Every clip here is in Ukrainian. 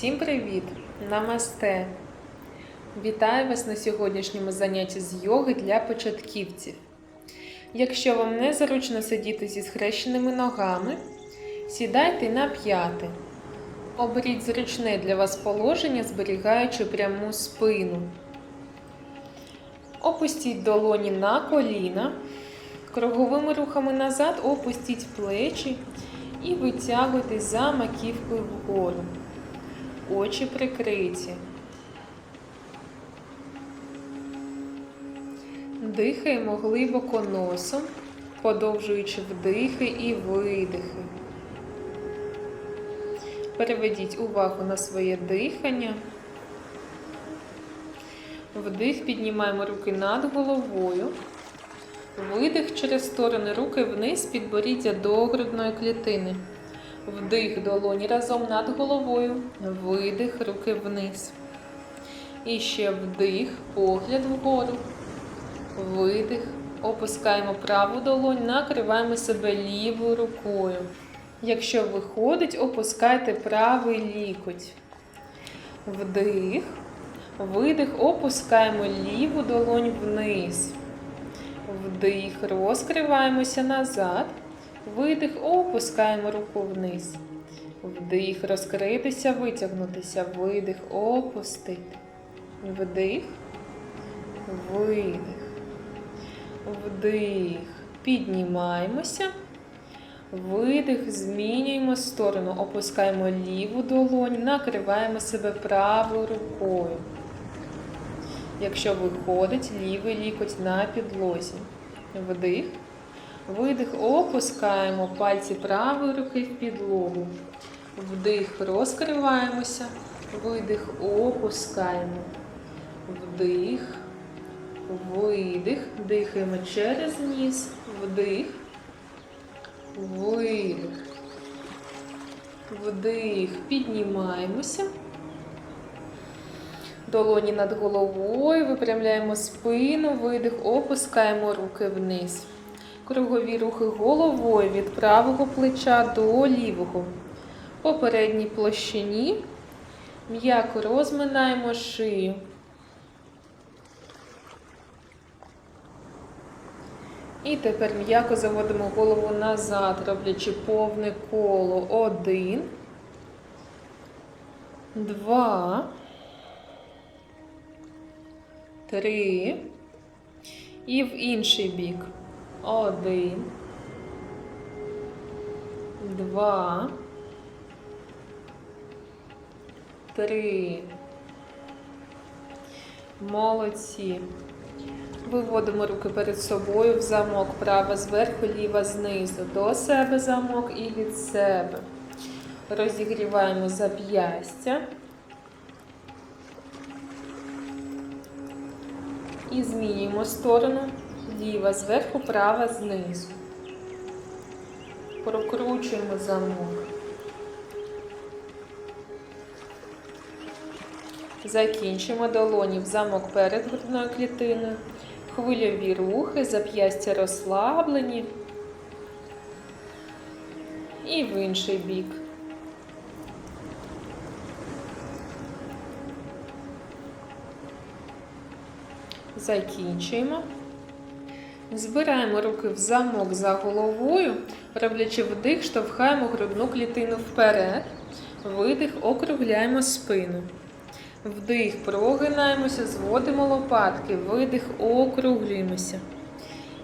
Усім привіт! Намасте! Вітаю вас на сьогоднішньому занятті з йоги для початківців. Якщо вам незручно сидіти зі схрещеними ногами, сідайте на п'яти. Оберіть зручне для вас положення, зберігаючи пряму спину. Опустіть долоні на коліна. Круговими рухами назад опустіть плечі і витягуйтесь за маківкою вгору. Очі прикриті. Дихаємо глибоко носом, подовжуючи вдихи і видихи. Переведіть увагу на своє дихання. Вдих піднімаємо руки над головою. Видих через сторони руки вниз, підборіддя до грудної клітини. Вдих долоні разом над головою. Видих руки вниз. І ще вдих, погляд вгору. Видих. Опускаємо праву долонь, накриваємо себе лівою рукою. Якщо виходить, опускайте правий лікоть. Вдих. Видих, опускаємо ліву долонь вниз. Вдих, розкриваємося назад. Видих, опускаємо руку вниз. Вдих, розкритися, витягнутися. Видих, опустити. Вдих, видих. Вдих. Піднімаємося. Видих, змінюємо сторону. Опускаємо ліву долонь, накриваємо себе правою рукою. Якщо виходить, лівий лікоть на підлозі. Вдих. Видих, опускаємо пальці правої руки в підлогу. Вдих, розкриваємося. Видих, опускаємо. Вдих. Видих. Дихаємо через ніс. Вдих. Видих. Вдих. Піднімаємося. Долоні над головою, випрямляємо спину, видих, опускаємо руки вниз. Кругові рухи головою від правого плеча до лівого. По передній площині м'яко розминаємо шию. І тепер м'яко заводимо голову назад, роблячи повне коло. Один. Два. Три. І в інший бік. Один. Два. Три. Молодці. Виводимо руки перед собою в замок. Права зверху, ліва знизу. До себе замок і від себе. Розігріваємо зап'ястя. І змінюємо сторону. Ліва зверху, права знизу. Прокручуємо замок. Закінчимо долоні в замок перед грудною клітиною. Хвильові рухи, зап'ястя розслаблені. І в інший бік. Закінчуємо. Збираємо руки в замок за головою, роблячи вдих, штовхаємо грудну клітину вперед. Видих, округляємо спину. Вдих, прогинаємося, зводимо лопатки, видих, округлюємося.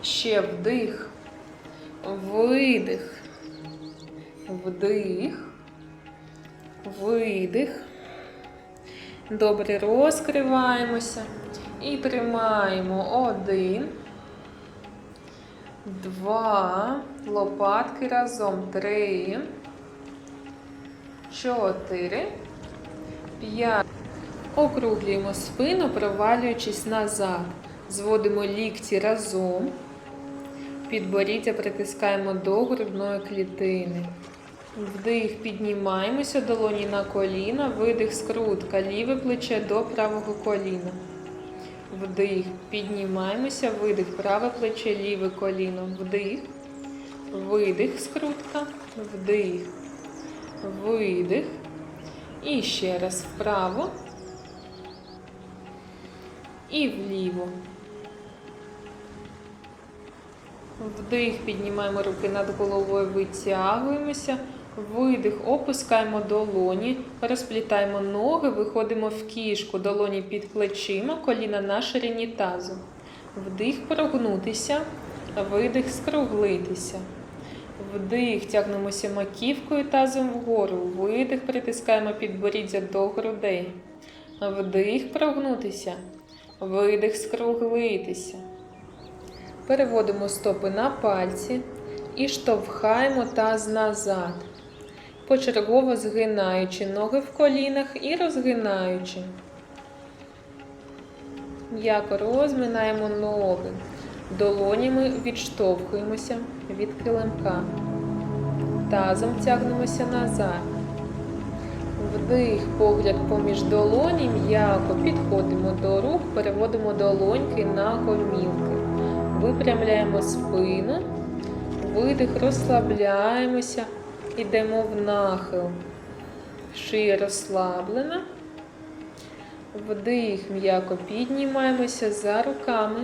Ще вдих, видих, вдих, видих. Добре, розкриваємося і тримаємо один. Два. Лопатки разом. Три. Чотири. П'ять. Округлюємо спину, провалюючись назад. Зводимо лікті разом. Підборіддя притискаємо до грудної клітини. Вдих, піднімаємося, долоні на коліна, видих, скрутка, ліве плече до правого коліна. Вдих, піднімаємося, видих, праве плече, ліве коліно. Вдих, видих, скрутка, вдих, видих. І ще раз вправо. І вліво. Вдих, піднімаємо руки над головою, витягуємося. Видих, опускаємо долоні, розплітаємо ноги, виходимо в кішку, долоні під плечима, коліна на ширині тазу. Вдих, прогнутися, видих, скруглитися. Вдих, тягнемося маківкою тазом вгору. Видих, притискаємо підборіддя до грудей. Вдих, прогнутися. Видих, скруглитися. Переводимо стопи на пальці і штовхаємо таз назад, почергово згинаючи ноги в колінах і розгинаючи. М'яко розминаємо ноги. Долонями відштовхуємося від килимка. Тазом тягнемося назад. Вдих, погляд поміж долоні, м'яко підходимо до рук, переводимо долоньки на гомілки. Випрямляємо спину, видих, розслабляємося, йдемо в нахил. Шия розслаблена. Вдих, м'яко піднімаємося за руками.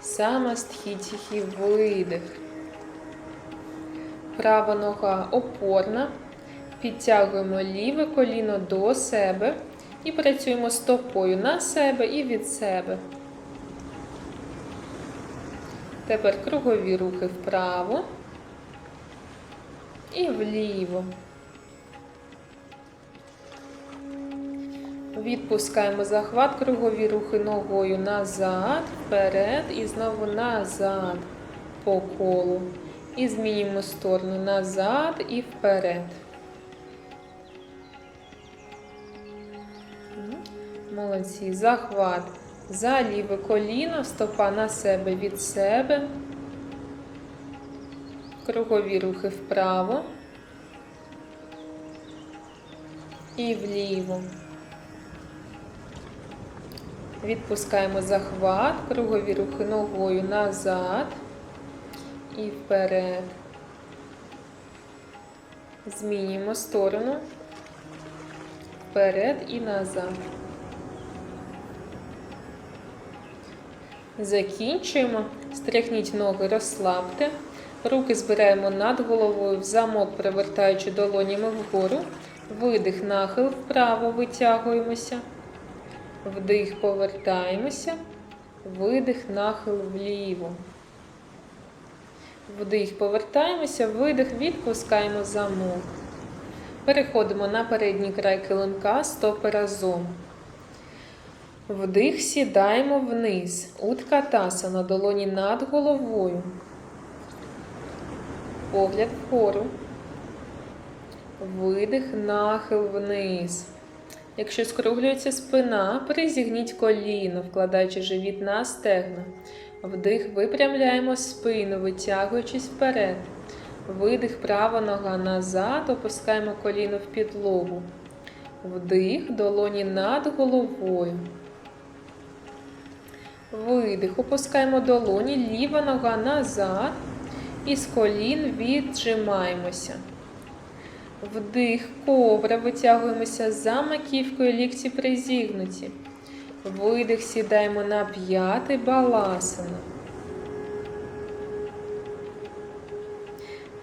Самастхітіхі видих. Права нога опорна. Підтягуємо ліве коліно до себе і працюємо стопою на себе і від себе. Тепер кругові рухи вправо і вліво. Відпускаємо захват, кругові рухи ногою назад, вперед і знову назад по колу. І змінюємо сторону назад і вперед. Молодці. Захват за ліве коліно, стопа на себе від себе. Кругові рухи вправо і вліво. Відпускаємо захват, кругові рухи ногою назад і вперед. Змінюємо сторону вперед і назад. Закінчуємо. Стряхніть ноги, розслабте. Руки збираємо над головою в замок, перевертаючи долонями вгору. Видих, нахил вправо, витягуємося. Вдих, повертаємося. Видих, нахил вліво. Вдих, повертаємося, видих, відпускаємо замок. Переходимо на передній край килимка, стопи разом. Вдих, сідаємо вниз. Утка таса на долоні над головою. Погляд вгору. Видих, нахил вниз. Якщо скруглюється спина, призігніть коліно, вкладаючи живіт на стегна. Вдих, випрямляємо спину, витягуючись вперед. Видих, права нога назад, опускаємо коліно в підлогу. Вдих, долоні над головою. Видих, опускаємо долоні, ліва нога назад. І з колін віджимаємося. Вдих, ковра, витягуємося за маківкою, лікті призігнуті. Видих, сідаємо на п'ятий баласана.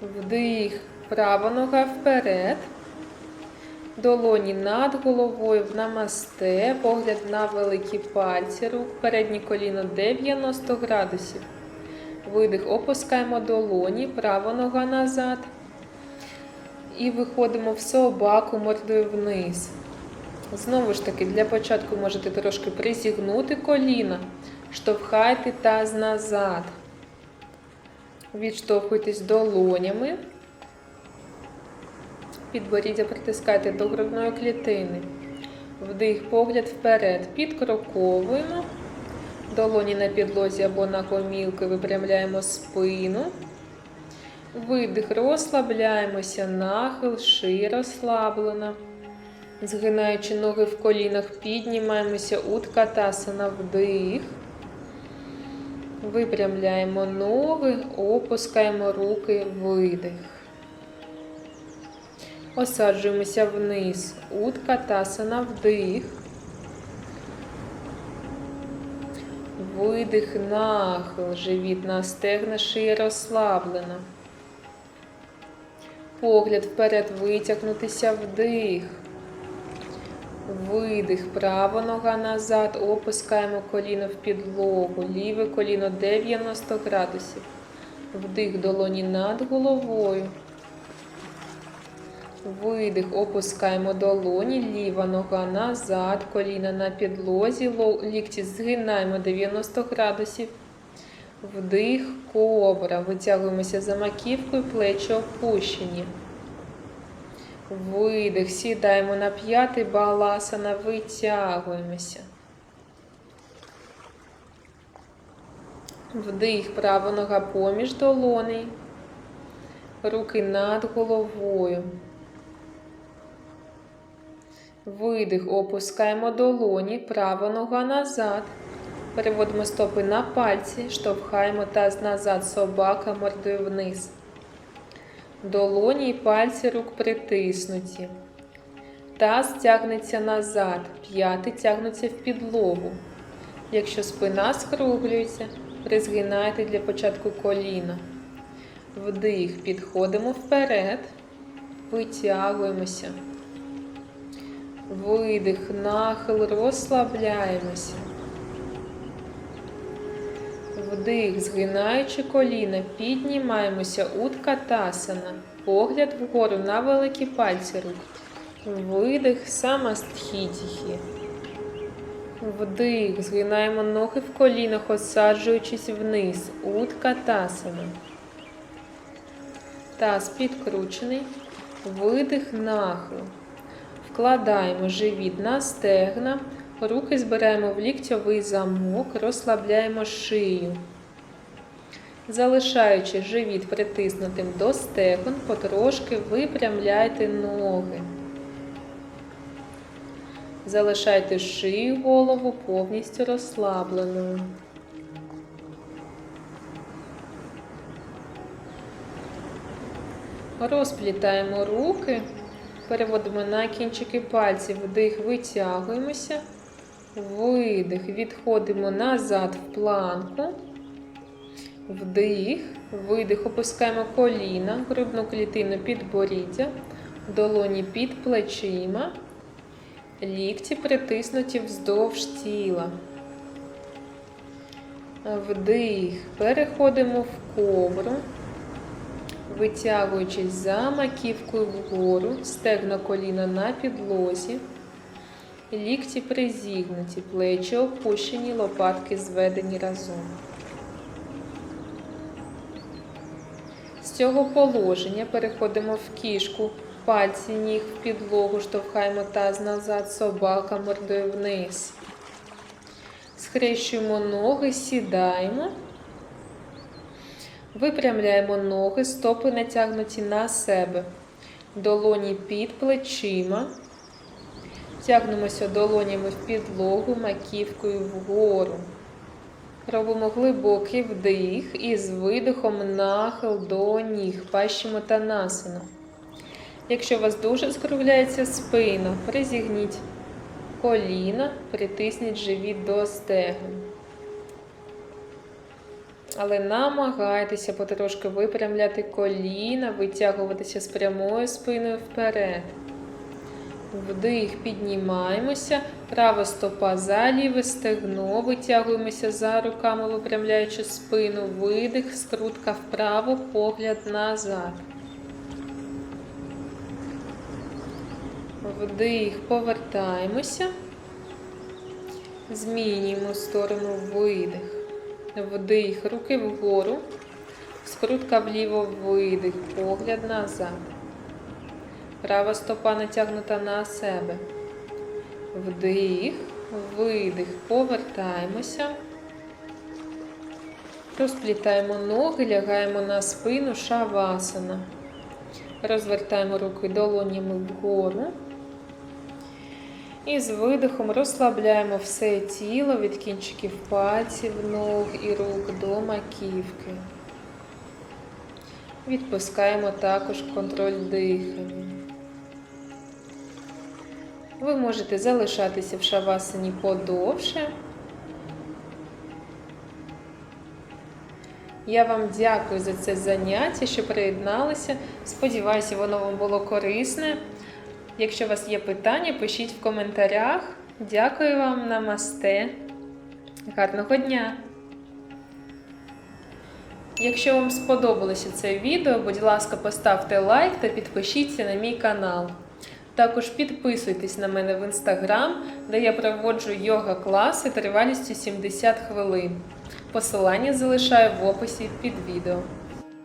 Вдих, права нога вперед. Долоні над головою в намасте, погляд на великі пальці рук, переднє коліно 90 градусів. Видих, опускаємо долоні, права нога назад. І виходимо в собаку мордою вниз. Знову ж таки, для початку можете трошки призігнути коліна, штовхайте таз назад. Відштовхуйтесь долонями. Підборіддя притискайте до грудної клітини. Вдих, погляд вперед. Підкроковуємо. Долоні на підлозі або на комілки випрямляємо спину. Видих, розслабляємося, нахил, шия розслаблена. Згинаючи ноги в колінах, піднімаємося утка тасана вдих. Випрямляємо ноги, опускаємо руки, видих. Осаджуємося вниз. Утка тасана вдих. Видих, нахил, живіт на стегна, шия розслаблена. Погляд вперед витягнутися вдих. Видих, права нога назад, опускаємо коліно в підлогу, ліве коліно 90 градусів. Вдих долоні над головою. Видих, опускаємо долоні, ліва нога назад, коліна на підлозі, ло- лікті згинаємо 90 градусів. Вдих, кобра. Витягуємося за маківкою, плечі опущені. Видих, сідаємо на п'ятий баласана, витягуємося. Вдих, права нога поміж долоней. Руки над головою. Видих, опускаємо долоні, права нога назад. Переводимо стопи на пальці, штовхаємо таз назад, собака мордою вниз. Долоні і пальці рук притиснуті. Таз тягнеться назад, п'яти тягнуться в підлогу. Якщо спина скруглюється, призгинайте для початку коліна. Вдих, підходимо вперед, витягуємося. Видих, нахил, розслабляємося. Вдих, згинаючи коліна, піднімаємося утка тасана. Погляд вгору на великі пальці рук. Видих, самастхітіхі. Вдих, згинаємо ноги в колінах, осаджуючись вниз. Утка тасана. Таз підкручений. Видих, нахил. Вкладаємо живіт на стегна, руки збираємо в ліктьовий замок, розслабляємо шию. Залишаючи живіт притиснутим до стегон, потрошки випрямляйте ноги. Залишайте шию голову повністю розслабленою. Розплітаємо руки. Переводимо на кінчики пальців, вдих, витягуємося, видих, відходимо назад в планку, вдих, видих, опускаємо коліна, грудну клітину під боріддя, долоні під плечима, лікті притиснуті вздовж тіла. Вдих, переходимо в ковру. Витягуючись за маківкою вгору, стегна коліна на підлозі, лікті призігнуті, плечі опущені, лопатки зведені разом. З цього положення переходимо в кішку, пальці ніг в підлогу, штовхаємо таз назад, собака мордою вниз. Схрещуємо ноги, сідаємо. Випрямляємо ноги, стопи натягнуті на себе. Долоні під плечима. Тягнемося долонями в підлогу, маківкою вгору. Робимо глибокий вдих і з видихом нахил до ніг. Пащимо танасану. Якщо у вас дуже скругляється спина, призігніть коліна, притисніть живіт до стегон. Але намагайтеся потрошки випрямляти коліна, витягуватися з прямою спиною вперед. Вдих, піднімаємося, права стопа за ліве стегно, витягуємося за руками, випрямляючи спину, видих, скрутка вправо, погляд назад. Вдих, повертаємося, змінюємо сторону видих. Вдих, руки вгору, скрутка вліво, видих, погляд назад. Права стопа натягнута на себе. Вдих, видих, повертаємося. Розплітаємо ноги, лягаємо на спину, шавасана. Розвертаємо руки долонями вгору. І з видихом розслабляємо все тіло від кінчиків пальців, ног і рук до маківки. Відпускаємо також контроль дихання. Ви можете залишатися в шавасані подовше. Я вам дякую за це заняття, що приєдналися. Сподіваюся, воно вам було корисне. Якщо у вас є питання, пишіть в коментарях. Дякую вам, намасте. Гарного дня! Якщо вам сподобалося це відео, будь ласка, поставте лайк та підпишіться на мій канал. Також підписуйтесь на мене в інстаграм, де я проводжу йога-класи тривалістю 70 хвилин. Посилання залишаю в описі під відео.